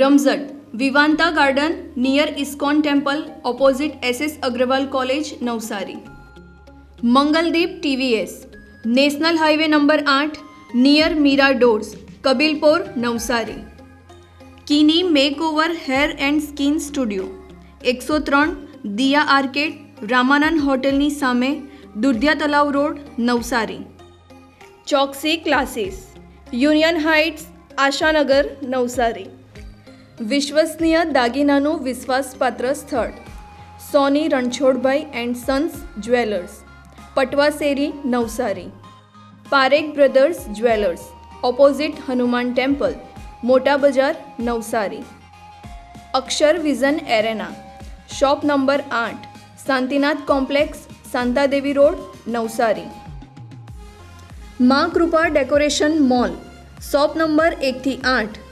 Ramzat, Vivanta garden, near ISKCON temple, opposite SS Agrawal college, Navsari. Mangaldeep TVS, national highway number આઠ, near Meera doors, Kabilpore, Navsari. Kini makeover hair and skin studio, એકસો ત્રણ, Diya arcade, Ramanand હોટેલની સામે, Dudhiya Talav road, Navsari. Choksi classes, union heights, Ashanagar, Navsari. વિશ્વસનીય દાગીનાનું વિશ્વાસપાત્ર સ્થળ. Soni Ranchhodbhai and sons jewellers. Patvaseri Navsari. Parekh brothers jewellers. Opposite Hanuman temple. મોટા Bazar, Navsari. Akshar vision arena. Shop number આઠ. Shantinath complex, Shantadevi road, Navsari. Maa Kripa decoration mall. Shop number એકથી આઠ.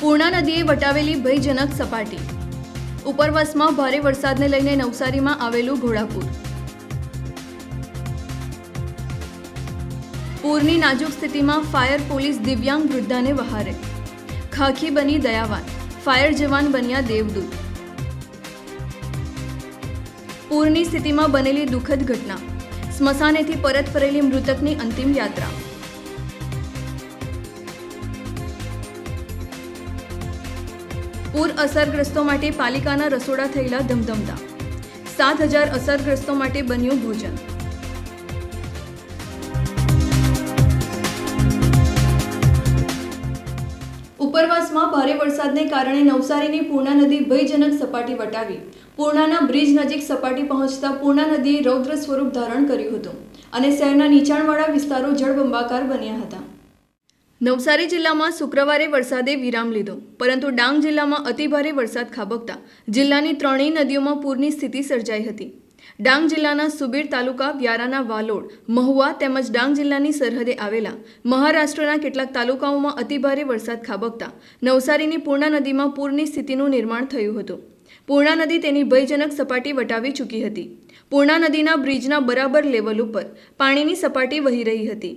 પૂર્ણા નદીએ વટાવેલી ભયજનક સપાટી. ઉપરવાસમાં ભારે વરસાદને લઈને નવસારીમાં આવેલું ઘોડાપુર. પૂરની નાજુક સ્થિતિમાં ફાયર પોલીસ દિવ્યાંગ વૃદ્ધાને વહારે. ખાખી બની દયાવાન. ફાયર જવાન બન્યા દેવદૂત. પૂરની સ્થિતિમાં બનેલી દુઃખદ ઘટના. સ્મશાનેથી પરત ફરેલી મૃતકની અંતિમ યાત્રા. પૂર અસરગ્રસ્તો માટે પાલિકાના રસોડા થયેલા ધમધમતા. સાત હજાર અસરગ્રસ્તો માટે બન્યું ભોજન. ઉપરવાસમાં ભારે વરસાદને કારણે નવસારીની પૂર્ણા નદી ભયજનક સપાટી વટાવી. પૂર્ણાના બ્રિજ નજીક સપાટી પહોંચતા પૂર્ણા નદીએ રૌદ્ર સ્વરૂપ ધારણ કર્યું હતું અને શહેરના નીચાણવાળા વિસ્તારો જળબંબાકાર બન્યા હતા. નવસારી જિલ્લામાં શુક્રવારે વરસાદે વિરામ લીધો, પરંતુ ડાંગ જિલ્લામાં અતિભારે વરસાદ ખાબકતા જિલ્લાની ત્રણેય નદીઓમાં પૂરની સ્થિતિ સર્જાઈ હતી. ડાંગ જિલ્લાના સુબીર તાલુકા, વ્યારાના વાલોડ, મહુવા તેમજ ડાંગ જિલ્લાની સરહદે આવેલા મહારાષ્ટ્રના કેટલાક તાલુકાઓમાં અતિભારે વરસાદ ખાબકતા નવસારીની પૂર્ણા નદીમાં પૂરની સ્થિતિનું નિર્માણ થયું હતું. પૂર્ણા નદી તેની ભયજનક સપાટી વટાવી ચૂકી હતી. પૂર્ણા નદીના બ્રિજના બરાબર લેવલ ઉપર પાણીની સપાટી વહી રહી હતી.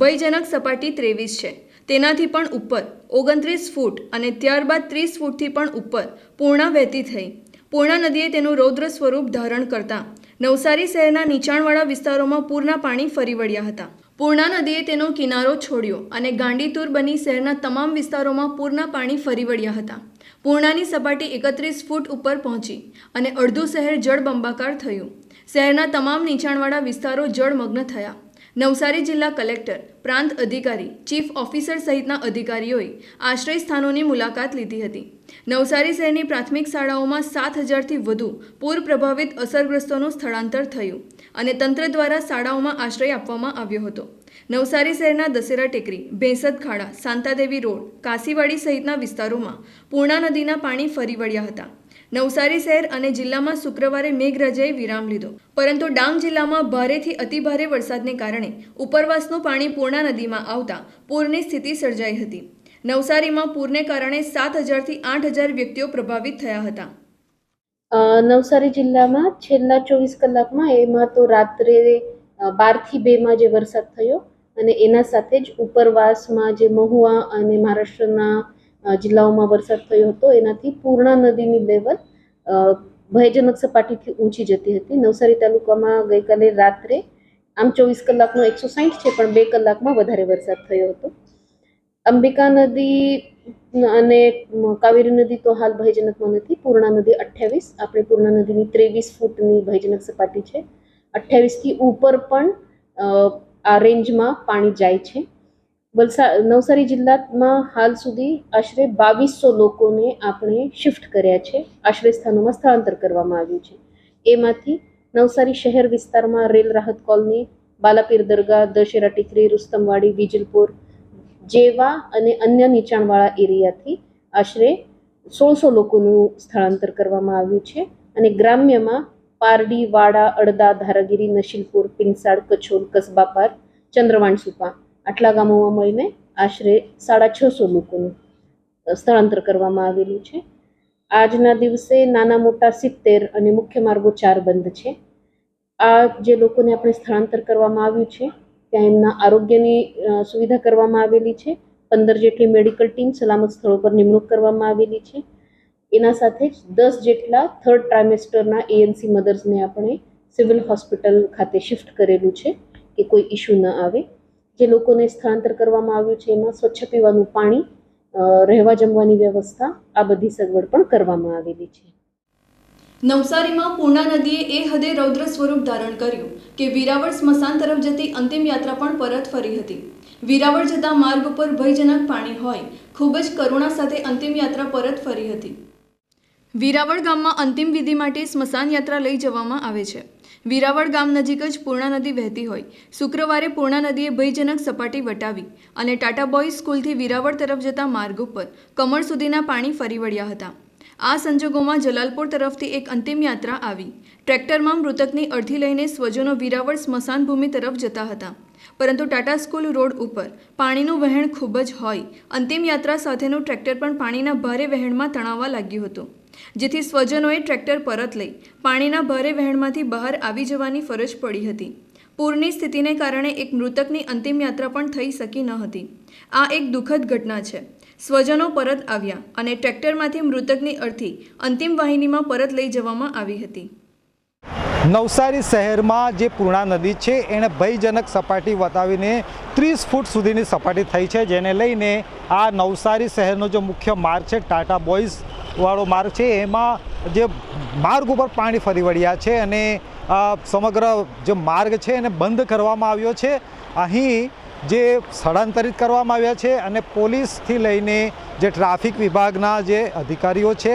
ભયજનક સપાટી ત્રેવીસ છે. તેનાથી પણ ઉપર, ઓગણત્રીસ ફૂટ અને ત્યારબાદ ત્રીસ ફૂટથી પણ ઉપર પૂર્ણા વહેતી થઈ. પૂર્ણા નદીએ તેનું રૌદ્ર સ્વરૂપ ધારણ કરતા નવસારી શહેરના નીચાણવાળા વિસ્તારોમાં પૂરના પાણી ફરી વળ્યા હતા. પૂર્ણા નદીએ તેનો કિનારો છોડ્યો અને ગાંડીતુર બની શહેરના તમામ વિસ્તારોમાં પૂરના પાણી ફરી વળ્યા હતા. પૂર્ણાની સપાટી એકત્રીસ ફૂટ ઉપર પહોંચી અને અડધું શહેર જળબંબાકાર થયું. શહેરના તમામ નીચાણવાળા વિસ્તારો જળમગ્ન થયા. નવસારી જિલ્લા કલેક્ટર, પ્રાંત અધિકારી, ચીફ ઓફિસર સહિતના અધિકારીઓએ આશ્રય સ્થાનોની મુલાકાત લીધી હતી. નવસારી શહેરની પ્રાથમિક શાળાઓમાં સાત હજારથી વધુ પૂર પ્રભાવિત અસરગ્રસ્તોનું સ્થળાંતર થયું અને તંત્ર દ્વારા શાળાઓમાં આશ્રય આપવામાં આવ્યો હતો. નવસારી શહેરના દશેરા ટેકરી, ભેંસદ ખાડા, શાંતાદેવી રોડ, કાશીવાડી સહિતના વિસ્તારોમાં પૂર્ણા નદીના પાણી ફરી વળ્યા હતા. નવસારી શહેર અને જિલ્લામાં શુક્રવારે મેઘરાજાએ વિરામ લીધો. પરંતુ ડાંગ જિલ્લામાં ભારેથી અતિભારે વરસાદને કારણે ઉપરવાસનું પાણી પૂર્ણા નદીમાં આવતા પૂરની સ્થિતિ સર્જાઈ હતી. નવસારીમાં પૂરને કારણે સાત હજારથી આઠ હજાર વ્યક્તિઓ પ્રભાવિત થયા હતા. નવસારી જિલ્લામાં છેલ્લા ચોવીસ કલાકમાં એમાં તો રાત્રે બારથી બેમાં જે વરસાદ થયો અને એના સાથે જ ઉપરવાસમાં જે મહુવા અને મહારાષ્ટ્રના જિલ્લાઓમાં વરસાદ થયો હતો, એનાથી પૂર્ણા નદીની લેવલ ભયજનક સપાટીથી ઊંચી જતી હતી. નવસારી તાલુકામાં ગઈકાલે રાત્રે આમ ચોવીસ કલાકનો એકસો સાઠ છે, પણ બે કલાકમાં વધારે વરસાદ થયો હતો. અંબિકા નદી અને કાવેરી નદી તો હાલ ભયજનકમાં નથી. પૂર્ણા નદી અઠ્યાવીસ, આપણે પૂર્ણા નદીની ત્રેવીસ ફૂટની ભયજનક સપાટી છે. અઠ્યાવીસથી ઉપર પણ આ રેન્જમાં પાણી જાય છે. વલસા, નવસારી જિલ્લામાં હાલ સુધી આશરે બાવીસો લોકોને આપણે શિફ્ટ કર્યા છે. આશ્રય સ્થાનોમાં સ્થળાંતર કરવામાં આવ્યું છે. એમાંથી નવસારી શહેર વિસ્તારમાં રેલ રાહત કોલની, બાલાપીર દરગાહ, દશેરા ટીકરી, રુસ્તમવાડી, વિજલપુર જેવા અને અન્ય નીચાણવાળા એરિયાથી આશરે સોળસો લોકોનું સ્થળાંતર કરવામાં આવ્યું છે. અને ગ્રામ્યમાં પારડી, વાડા, અડદા, ધારાગીરી, નશીલપુર પિંસાડ કછોલ કસબાપાર ચંદ્રવાણ સુપા આટલા ગામોમાં મળીને આશરે સાડા છસો લોકોનું સ્થળાંતર કરવામાં આવેલું છે. આજના દિવસે નાના મોટા સિત્તેર અને મુખ્ય માર્ગો ચાર બંધ છે. આ જે લોકોને આપણે સ્થળાંતર કરવામાં આવ્યું છે, ત્યાં એમના આરોગ્યની સુવિધા કરવામાં આવેલી છે. પંદર જેટલી મેડિકલ ટીમ સલામત સ્થળો પર નિમણૂક કરવામાં આવેલી છે. એના સાથે જ દસ જેટલા થર્ડ ટ્રાઇમેસ્ટરના એએનસી મધર્સને આપણે સિવિલ હોસ્પિટલ ખાતે શિફ્ટ કરેલું છે કે કોઈ ઇશ્યુ ન આવે. જે લોકોને સ્થળાંતર કરવામાં આવ્યું છે, એમાં સ્વચ્છ પીવાનું પાણી રહેવા જમવાની વ્યવસ્થા, આ બધી સગવડ પણ કરવામાં આવેલી છે. નવસારીમાં પૂર્ણા નદીએ એ હદે રૌદ્ર સ્વરૂપ ધારણ કર્યું કે વિરાવળ સ્મશાન તરફ જતી અંતિમ યાત્રા પણ પરત ફરી હતી. વિરાવળ જતા માર્ગ ઉપર ભયજનક પાણી હોય, ખૂબ જ કરુણા સાથે અંતિમ યાત્રા પરત ફરી હતી. વિરાવળ ગામમાં અંતિમ વિધિ માટે સ્મશાન યાત્રા લઈ જવામાં આવે છે. વિરાવળ ગામ નજીક જ પૂર્ણા નદી વહેતી હોય. શુક્રવારે પૂર્ણા નદીએ ભયજનક સપાટી વટાવી અને ટાટા બોયઝ સ્કૂલથી વિરાવળ તરફ જતા માર્ગ ઉપર કમર સુધીના પાણી ફરી વળ્યા હતા. આ સંજોગોમાં જલાલપુર તરફથી એક અંતિમ યાત્રા આવી. ટ્રેક્ટરમાં મૃતકની અડધી લઈને સ્વજનો વિરાવળ સ્મશાન ભૂમિ તરફ જતા હતા. પરંતુ ટાટા સ્કૂલ રોડ ઉપર પાણીનું વહેણ ખૂબ જ હોય. અંતિમ યાત્રા સાથેનું ટ્રેક્ટર પણ પાણીના ભારે વહેણમાં તણાવવા લાગ્યું હતું. જેથી સ્વજનોએ ટ્રેક્ટર પરત લઈ પાણીના ભારે વહેણમાંથી બહાર આવી જવાની ફરજ પડી હતી. પૂરની સ્થિતિને કારણે એક મૃતકની અંતિમ યાત્રા પણ થઈ શકી ન હતી. આ એક દુઃખદ ઘટના છે. સ્વજનો પરત આવ્યા અને ટ્રેક્ટરમાંથી મૃતકની અર્થી અંતિમ વાહિનીમાં પરત લઈ જવામાં આવી હતી. નવસારી શહેરમાં જે પૂર્ણા નદી છે એણે ભયજનક સપાટી વતાવીને ત્રીસ ફૂટ સુધીની સપાટી થઈ છે, જેને લઈને આ નવસારી શહેરનો જે મુખ્ય માર્ગ છે, ટાટા બોયઝ વાળો માર્ગ છે. એમાં જે માર્ગ ઉપર પાણી ફરી વળ્યા છે અને સમગ્ર જે માર્ગ છે એને બંધ કરવામાં આવ્યો છે. અહીં જે સ્થળાંતરિત કરવામાં આવ્યા છે અને પોલીસથી લઈને જે ટ્રાફિક વિભાગના જે અધિકારીઓ છે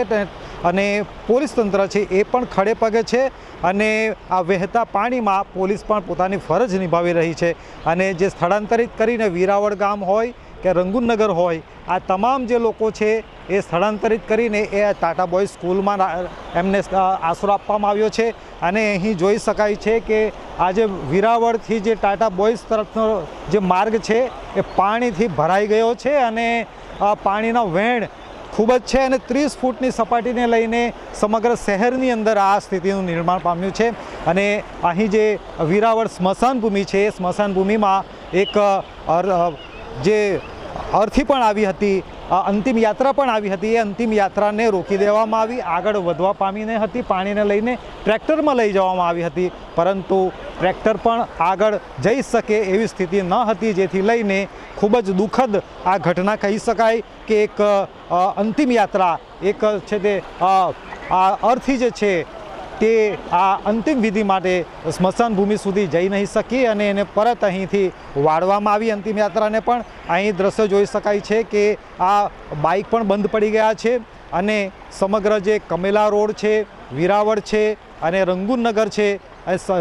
અને પોલીસ તંત્ર છે એ પણ ખડે પગે છે અને આ વહેતા પાણીમાં પોલીસ પણ પોતાની ફરજ નિભાવી રહી છે. અને જે સ્થળાંતરિત કરીને વીરાવળ ગામ હોય કે રંગુનગર હોય, આ તમામ જે લોકો છે એ સ્થળાંતરિત કરીને એ ટાટા બોય સ્કૂલમાં એમને આશરો આપવામાં આવ્યો છે. અને અહીં જોઈ શકાય છે કે આજે વિરાવળથી જે ટાટા બોયઝ તરફનો જે માર્ગ છે, એ પાણીથી ભરાઈ ગયો છે અને પાણીનો વેણ ખૂબ જ છે અને ત્રીસ ફૂટની સપાટીને લઈને સમગ્ર શહેરની અંદર આ સ્થિતિનું નિર્માણ પામ્યું છે. અને અહીં જે વિરાવળ સ્મશાન ભૂમિ છે, એ સ્મશાન ભૂમિમાં એક જે અર્થી પણ આવી હતી અંતિમ યાત્રા પણ આવી હતી, એ અંતિમ યાત્રાને રોકી દેવામાં આવી, આગળ વધવા પામીને હતી, પાણીને લઈને ટ્રેક્ટરમાં લઈ જવામાં આવી હતી, પરંતુ ટ્રેક્ટર પણ આગળ જઈ શકે એવી સ્થિતિ ન હતી, જેથી લઈને ખૂબ જ દુઃખદ આ ઘટના કહી શકાય કે એક અંતિમ યાત્રા, એક છે તે આ અર્થી જે છે તે આ અંતિમ વિધિ માટે સ્મશાન ભૂમિ સુધી જઈ નહીં શકી અને એને પરત અહીંથી વાળવામાં આવી અંતિમ યાત્રાને પણ અહીં દ્રશ્ય જોઈ શકાય છે કે આ બાઇક પણ બંધ પડી ગયા છે અને સમગ્ર જે કમેલા રોડ છે, વિરાવળ છે અને રંગુનગર છે એ સ-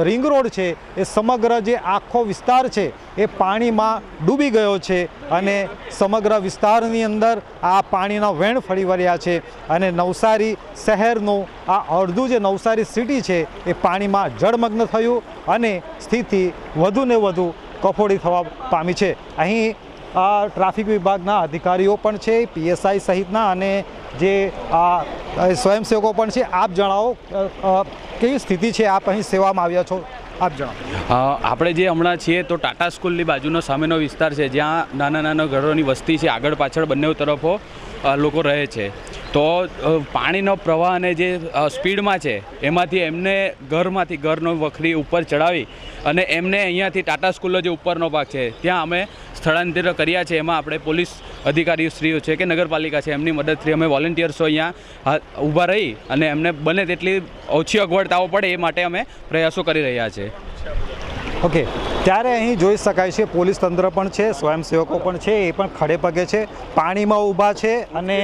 રિંગ રોડ છે, એ સમગ્ર જે આખો વિસ્તાર છે, એ પાણીમાં ડૂબી ગયો છે અને સમગ્ર વિસ્તારની અંદર આ પાણીના વેણ ફરી વળ્યા છે અને નવસારી શહેરનું આ અડધું જે નવસારી સિટી છે, એ પાણીમાં જળમગ્ન થયું અને સ્થિતિ વધુને વધુ કફોડી થવા પામી છે. અહીં આ ટ્રાફિક વિભાગના અધિકારીઓ પણ છે પીએસઆઈ સહિતના અને જે આ સ્વયંસેવકો પણ છે, આપ જણાવો કેવી સ્થિતિ છે? આપ અહીં સેવામાં આવ્યા છો? આપ જણાવો. આપણે જે હમણાં છીએ તો ટાટા સ્કૂલની બાજુનો સામેનો વિસ્તાર છે, જ્યાં નાના નાના ઘરોની વસ્તી છે આગળ પાછળ બંને તરફો. લોકો રહે છે. તો પાણીનો પ્રવાહ અને જે સ્પીડમાં છે, એમાંથી એમને ઘરમાંથી ઘરનો વખરી ઉપર ચડાવી અને એમને અહીંયાથી ટાટા સ્કૂલનો જે ઉપરનો ભાગ છે, ત્યાં અમે સ્થળાંતર કર્યા છે. એમાં આપણે પોલીસ અધિકારીશ્રીઓ છે કે નગરપાલિકા છે, એમની મદદથી અમે વોલેન્ટિયર્સો અહીંયા ઊભા રહી અને એમને બને તેટલી ઓછી અગવડતાઓ પડે એ માટે અમે પ્રયાસો કરી રહ્યા છીએ ઓકે, ત્યારે અહીં જોઈ શકાય છે, પોલીસ તંત્ર પણ છે, સ્વયંસેવકો પણ છે, એ પણ ખડે પગે છે, પાણીમાં ઊભા છે અને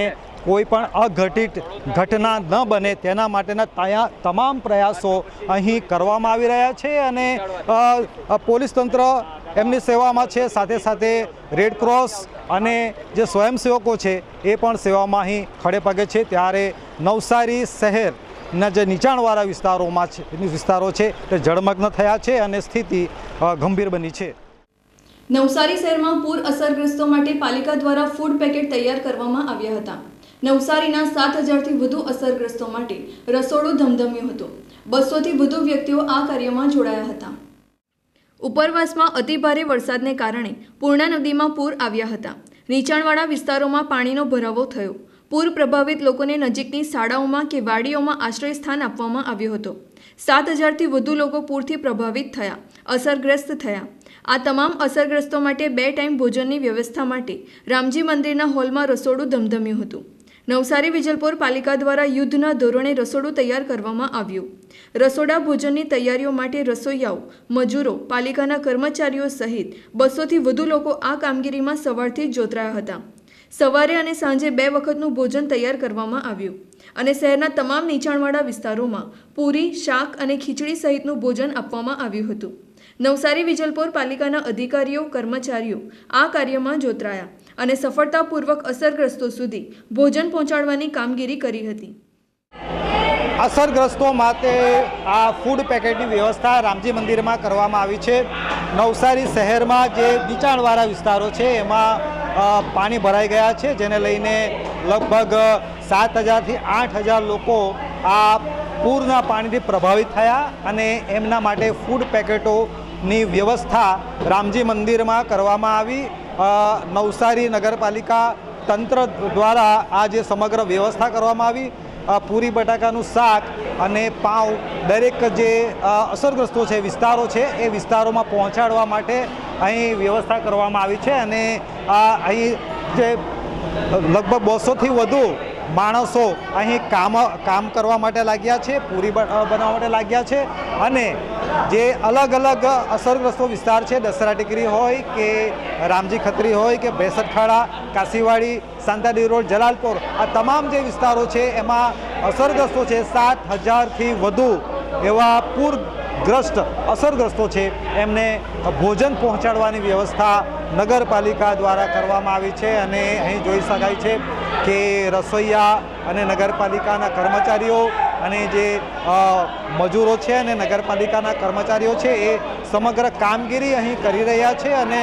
કોઈ પણ અઘટિત ઘટના ન બને તેના માટેના ત્યાં, તમામ પ્રયાસો અહીં કરવામાં આવી રહ્યા છે અને પોલીસ તંત્ર એમની સેવામાં છે, સાથે સાથે રેડ ક્રોસ અને જે સ્વયંસેવકો છે, એ પણ સેવામાં અહીં ખડે પગે છે. ત્યારે નવસારી શહેરના જે નીચાણવાળા વિસ્તારોમાં છે વિસ્તારો છે, તે જળમગ્ન થયા છે અને સ્થિતિ ગંભીર બની છે. નવસારી શહેરમાં પૂર અસરગ્રસ્તો માટે પાલિકા દ્વારા ફૂડ પેકેટ તૈયાર કરવામાં આવ્યા હતા. નવસારીના સાત હજારથી વધુ અસરગ્રસ્તો માટે રસોડું ધમધમ્યું હતું. બસોથી વધુ વ્યક્તિઓ આ કાર્યમાં જોડાયા હતા. ઉપરવાસમાં અતિભારે વરસાદને કારણે પૂર્ણા નદીમાં પૂર આવ્યા હતા. નીચાણવાળા વિસ્તારોમાં પાણીનો ભરાવો થયો. પૂર પ્રભાવિત લોકોને નજીકની શાળાઓમાં કે વાડીઓમાં આશ્રય સ્થાન આપવામાં આવ્યો હતો. સાત હજારથી વધુ લોકો પૂરથી પ્રભાવિત થયા, અસરગ્રસ્ત થયા. આ તમામ અસરગ્રસ્તો માટે બે ટાઈમ ભોજનની વ્યવસ્થા માટે રામજી મંદિરના હોલમાં રસોડું ધમધમ્યું હતું. નવસારી વિજલપોર પાલિકા દ્વારા યુદ્ધના ધોરણે રસોડું તૈયાર કરવામાં આવ્યું. રસોડા ભોજનની તૈયારીઓ માટે રસોઈયાઓ, મજૂરો, પાલિકાના કર્મચારીઓ સહિત બસોથી વધુ લોકો આ કામગીરીમાં સવારથી જોતરાયા હતા. સવારે અને સાંજે બે વખતનું ભોજન તૈયાર કરવામાં આવ્યું અને શહેરના તમામ નીચાણવાળા વિસ્તારોમાં પૂરી, શાક અને ખીચડી સહિતનું ભોજન આપવામાં આવ્યું હતું. નવસારી વિજલપોર પાલિકાના અધિકારીઓ, કર્મચારીઓ આ કાર્યમાં જોતરાયા અને સફળતાપૂર્વક અસરગ્રસ્તો સુધી ભોજન પહોંચાડવાની કામગીરી કરી હતી. અસરગ્રસ્તો માટે આ ફૂડ પેકેટની વ્યવસ્થા રામજી મંદિરમાં કરવામાં આવી છે. નવસારી શહેરમાં જે નીચાણવાળા વિસ્તારો છે, એમાં પાણી ભરાઈ ગયા છે, જેને લઈને લગભગ સાત હજારથી આઠ હજાર લોકો આ પૂરના પાણીથી પ્રભાવિત થયા અને એમના માટે ફૂડ પેકેટોની વ્યવસ્થા રામજી મંદિરમાં કરવામાં આવી. નવસારી નગરપાલિકા તંત્ર દ્વારા આ જે સમગ્ર વ્યવસ્થા કરવામાં આવી. પૂરી બટાકાનું શાક અને પાઉં દરેક જે અસરગ્રસ્તો છે, વિસ્તારો છે, એ વિસ્તારોમાં પહોંચાડવા માટે અહીં વ્યવસ્થા કરવામાં આવી છે અને આ અહીં જે લગભગ બસોથી વધુ માણસો અહીં કામ કામ કરવા માટે લાગ્યા છે, પૂરી બનાવવા માટે લાગ્યા છે અને જે અલગ અલગ અસરગ્રસ્તો વિસ્તાર છે દસરા ટેકરી હોય કે રામજી ખત્રી હોય કે ભેસરખાડા, કાશીવાડી, સાંતાડી રોડ, જલાલપુર, આ તમામ જે વિસ્તારો છે, એમાં અસરગ્રસ્તો છે સાત હજારથી વધુ એવા પૂરગ્રસ્ત અસરગ્રસ્તો છે. એમને ભોજન પહોંચાડવાની વ્યવસ્થા નગરપાલિકા દ્વારા કરવામાં આવી છે અને અહીં જોઈ શકાય છે કે રસોઈયા અને નગરપાલિકાના કર્મચારીઓ અને જે મજૂરો છે અને નગરપાલિકાના કર્મચારીઓ છે એ સમગ્ર કામગીરી અહીં કરી રહ્યા છે અને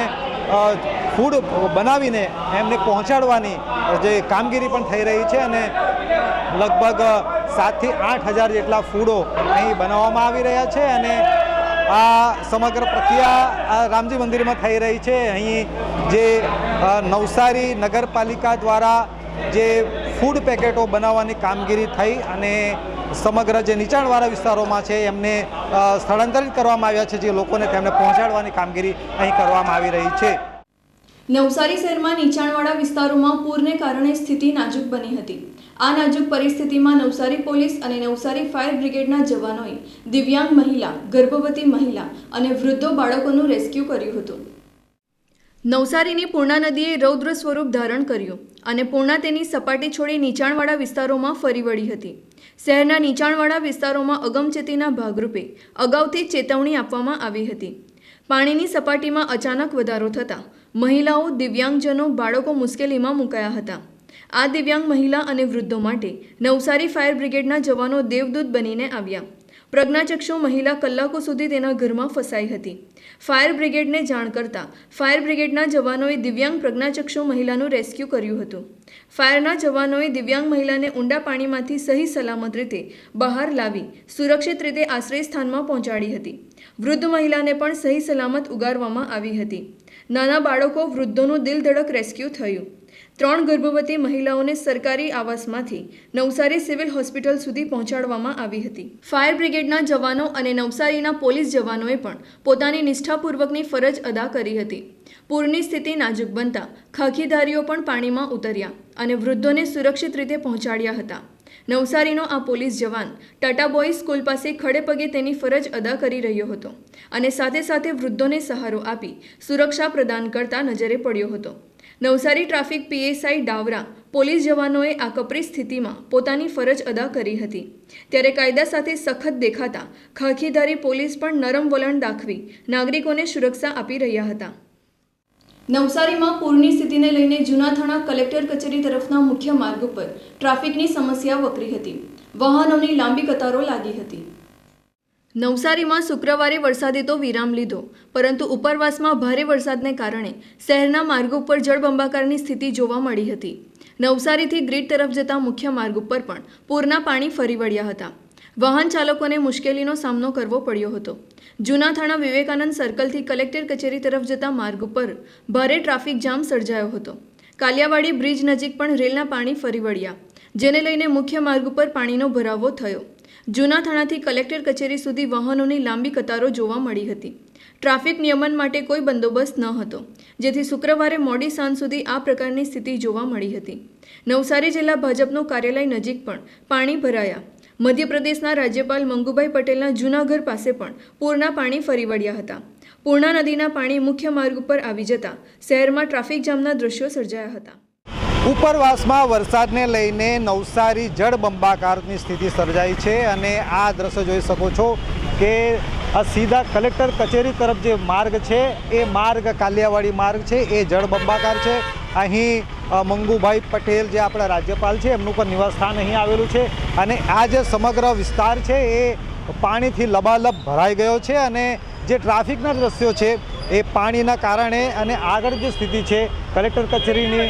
ફૂડ બનાવીને એમને પહોંચાડવાની જે કામગીરી પણ થઈ રહી છે અને લગભગ સાતથી આઠ હજાર જેટલા ફૂડો અહીં બનાવવામાં આવી રહ્યા છે અને આ સમગ્ર પ્રક્રિયા રામજી મંદિરમાં થઈ રહી છે. અહીં જે નવસારી નગરપાલિકા દ્વારા જે ફૂડ પેકેટો બનાવવાની કામગીરી થઈ અને સમગ્ર જે નીચાણવાળા વિસ્તારોમાં છે એમને સ્થળાંતરિત કરવામાં આવ્યા છે, જે લોકોને તેમને પહોંચાડવાની કામગીરી અહીં કરવામાં આવી રહી છે. નવસારી શહેરમાં નીચાણવાળા વિસ્તારોમાં પૂરને કારણે સ્થિતિ નાજુક બની હતી. આ નાજુક પરિસ્થિતિમાં નવસારી પોલીસ અને નવસારી ફાયર બ્રિગેડના જવાનોએ દિવ્યાંગ મહિલા, ગર્ભવતી મહિલા અને વૃદ્ધો બાળકોનું રેસ્ક્યુ કર્યું હતું. નવસારીની પૂર્ણા નદીએ રૌદ્ર સ્વરૂપ ધારણ કર્યું અને પૂર્ણા તેની સપાટી છોડી નીચાણવાળા વિસ્તારોમાં ફરી વળી હતી. શહેરના નીચાણવાળા વિસ્તારોમાં અગમચેતીના ભાગરૂપે અગાઉથી ચેતવણી આપવામાં આવી હતી. પાણીની સપાટીમાં અચાનક વધારો થતાં મહિલાઓ દિવ્યાંગજનો બાળકો મુશ્કેલીમાં મુકાયા હતા. આ દિવ્યાંગ મહિલા અને વૃદ્ધો માટે નવસારી ફાયર બ્રિગેડના જવાનો દેવદૂત બનીને આવ્યા. પ્રજ્ઞાચક્ષુ મહિલા કલાકો સુધી તેના ઘરમાં ફસાઈ હતી. ફાયર બ્રિગેડને જાણ કરતાં ફાયર બ્રિગેડના જવાનોએ દિવ્યાંગ પ્રજ્ઞાચક્ષુ મહિલાનું રેસ્ક્યુ કર્યું હતું. ફાયરના જવાનોએ દિવ્યાંગ મહિલાને ઊંડા પાણીમાંથી સહી સલામત રીતે બહાર લાવી સુરક્ષિત રીતે આશ્રય સ્થાનમાં પહોંચાડી હતી. વૃદ્ધ મહિલાને પણ સહી સલામત ઉગારવામાં આવી હતી. નાના બાળકો વૃદ્ધોનું દિલધડક રેસ્ક્યુ થયું. ત્રણ ગર્ભવતી મહિલાઓને સરકારી આવાસમાંથી નવસારી સિવિલ હોસ્પિટલ સુધી પહોંચાડવામાં આવી હતી. ફાયર બ્રિગેડના જવાનો અને નવસારીના પોલીસ જવાનોએ પણ પોતાની નિષ્ઠાપૂર્વકની ફરજ અદા કરી હતી. પૂરની સ્થિતિ નાજુક બનતા ખાખીધારીઓ પણ પાણીમાં ઉતર્યા અને વૃદ્ધોને સુરક્ષિત રીતે પહોંચાડ્યા હતા. નવસારીનો આ પોલીસ જવાન ટાટા બોયઝ સ્કૂલ પાસે ખડે પગે તેની ફરજ અદા કરી રહ્યો હતો અને સાથે સાથે વૃદ્ધોને સહારો આપી સુરક્ષા પ્રદાન કરતા નજરે પડ્યો હતો. Navsari traffic PSI Davra police જવાનોએ આ કપરી સ્થિતિમાં પોતાની ફરજ અદા કરી હતી. ત્યારે કાયદા સાથે સખત દેખાતા ખાખીધારી પોલીસ પણ નરમ વલણ દાખવી નાગરિકોને સુરક્ષા આપી રહ્યા હતા. નવસારીમાં પૂરની સ્થિતિને લઈને જૂનાથાણા કલેક્ટર કચેરી તરફના મુખ્ય માર્ગ ઉપર ટ્રાફિકની સમસ્યા વકરી હતી. વાહનોની લાંબી કતારો લાગી હતી. નવસારીમાં શુક્રવારે વરસાદે તો વિરામ લીધો, પરંતુ ઉપરવાસમાં ભારે વરસાદને કારણે શહેરના માર્ગો ઉપર જળબંબાકારની સ્થિતિ જોવા મળી હતી. નવસારીથી ગ્રીડ તરફ જતા મુખ્ય માર્ગ ઉપર પણ પૂરના પાણી ફરી વળ્યા હતા. વાહન ચાલકોને મુશ્કેલીનો સામનો કરવો પડ્યો હતો. જૂના થાણા વિવેકાનંદ સર્કલથી કલેક્ટર કચેરી તરફ જતા માર્ગ ઉપર ભારે ટ્રાફિક જામ સર્જાયો હતો. કાલિયાવાડી બ્રિજ નજીક પણ રેલના પાણી ફરી વળ્યા, જેને લઈને મુખ્ય માર્ગ ઉપર પાણીનો ભરાવો થયો. જૂના થાણાથી કલેક્ટર કચેરી સુધી વાહનોની લાંબી કતારો જોવા મળી હતી. ટ્રાફિક નિયમન માટે કોઈ બંદોબસ્ત ન હતો, જેથી શુક્રવારે મોડી સાંજ સુધી આ પ્રકારની સ્થિતિ જોવા મળી હતી. નવસારી જિલ્લા ભાજપનું કાર્યાલય નજીક પણ પાણી ભરાયા. મધ્યપ્રદેશના રાજ્યપાલ મંગુભાઈ પટેલના જૂનાગઢ પાસે પણ પૂરના પાણી ફરી વળ્યા હતા. પૂર્ણા નદીના પાણી મુખ્ય માર્ગ ઉપર આવી જતા શહેરમાં ટ્રાફિક જામના દ્રશ્યો સર્જાયા હતા. ઉપરવાસમાં વરસાદને લઈને નવસારી જળબંબાકારની સ્થિતિ સર્જાઈ છે અને આ દ્રશ્ય જોઈ શકો છો કે આ સીધા કલેક્ટર કચેરી તરફ જે માર્ગ છે, એ માર્ગ કાલિયાવાડી માર્ગ છે, એ જળબંબાકાર છે. અહીં મંગુભાઈ પટેલ જે આપણા રાજ્યપાલ છે, એમનું પણ નિવાસસ્થાન અહીં આવેલું છે. અને આ જે સમગ્ર વિસ્તાર છે, એ પાણીથી લબાલબ ભરાઈ ગયો છે અને જે ટ્રાફિકના દ્રશ્યો છે, એ પાણીના કારણે અને આગળ જે સ્થિતિ છે, કલેક્ટર કચેરીની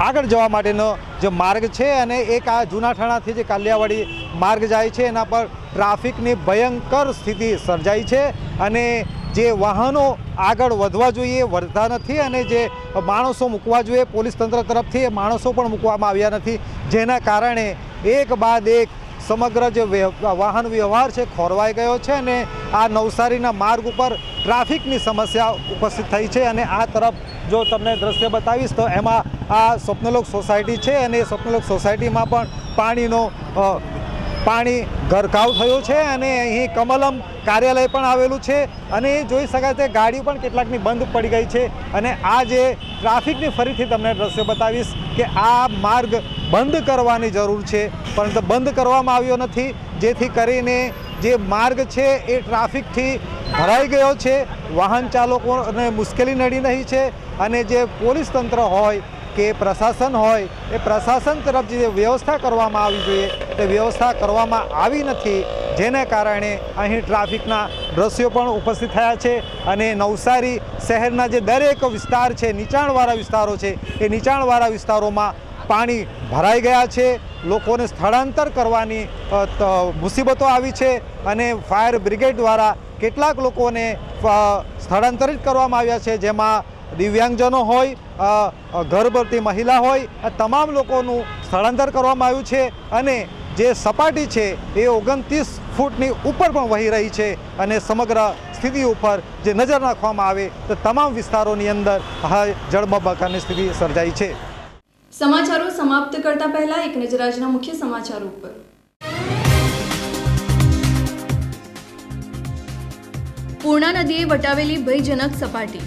આગળ જવા માટેનો જે માર્ગ છે અને એક આ જૂનાઠાણાથી જે કાલિયાવાડી માર્ગ જાય છે, એના પર ટ્રાફિકની ભયંકર સ્થિતિ સર્જાઈ છે અને જે વાહનો આગળ વધવા જોઈએ, વધતા નથી અને જે માણસો મૂકવા જોઈએ, પોલીસ તંત્ર તરફથી એ માણસો પણ મૂકવામાં આવ્યા નથી. જેના કારણે એક બાદ એક સમગ્ર જે વાહન વ્યવહાર છે ખોરવાઈ ગયો છે અને આ નવસારીના માર્ગ ઉપર ટ્રાફિકની સમસ્યા ઉપસ્થિત થઈ છે અને આ તરફ જો તમને દ્રશ્ય બતાવીશ તો એમાં આ સ્વપ્નલોક સોસાયટી છે અને એ સ્વપ્નલોક સોસાયટીમાં પણ પાણીનો પાણી ગરકાવ થયું છે અને અહીં કમલમ કાર્યાલય પણ આવેલું છે અને એ જોઈ શકાય છે ગાડીઓ પણ કેટલાકની બંધ પડી ગઈ છે અને આ જે ટ્રાફિકની ફરીથી તમને દ્રશ્ય બતાવીશ કે આ માર્ગ બંધ કરવાની જરૂર છે, પરંતુ બંધ કરવામાં આવ્યો નથી. જેથી કરીને જે માર્ગ છે એ ટ્રાફિકથી ભરાઈ ગયો છે. વાહન ચાલકોને મુશ્કેલી નડી રહી છે અને જે પોલીસ તંત્ર હોય કે પ્રશાસન હોય, એ પ્રશાસન તરફથી જે વ્યવસ્થા કરવામાં આવી જોઈએ તે વ્યવસ્થા કરવામાં આવી નથી. જેને કારણે અહીં ટ્રાફિકના દ્રશ્યો પણ ઉપસ્થિત થયા છે અને નવસારી શહેરના જે દરેક વિસ્તાર છે, નીચાણવાળા વિસ્તારો છે, એ નીચાણવાળા વિસ્તારોમાં પાણી ભરાઈ ગયા છે. લોકોને સ્થળાંતર કરવાની મુસીબતો આવી છે અને ફાયર બ્રિગેડ દ્વારા કેટલાક લોકોને સ્થળાંતરિત કરવામાં આવ્યા છે. જેમાં દિવ્યાંગજનો હોય ગર્ભવતી મહિલા હોય, આ તમામ લોકોનું સ્થળાંતર કરવામાં આવ્યું છે અને જે સપાટી છે એ ઓગણત્રીસ ફૂટની ઉપર પણ વહી રહી છે અને સમગ્ર સ્થિતિ ઉપર જે નજર નાખવામાં આવે તો તમામ વિસ્તારોની અંદર હા જળબંબાકારની સ્થિતિ સર્જાઈ છે. સમાચારો સમાપ્ત કરતા પહેલા એક નજર આજના મુખ્ય સમાચારો ઉપર. પૂર્ણા નદીએ વટાવેલી ભયજનક સપાટી.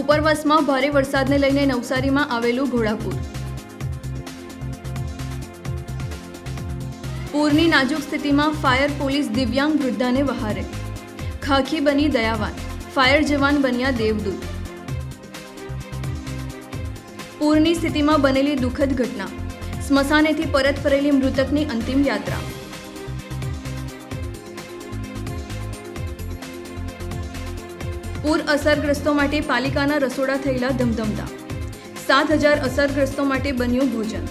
ઉપરવાસમાં ભારે વરસાદને લઈને નવસારીમાં આવેલું ઘોડાપુર. પૂરની નાજુક સ્થિતિમાં ફાયર પોલીસ દિવ્યાંગ વૃદ્ધાને વહારે. ખાખી બની દયાવાન, ફાયર જવાન બન્યા દેવદૂત. પૂરની સ્થિતિમાં બનેલી દુઃખદ ઘટના, સ્મશાનેથી પરત ફરેલી મૃતકની અંતિમ યાત્રા. પૂર અસરગ્રસ્તો માટે પાલિકાના રસોડા થયેલા ધમધમતા. સાત હજાર અસરગ્રસ્તો માટે બન્યું ભોજન.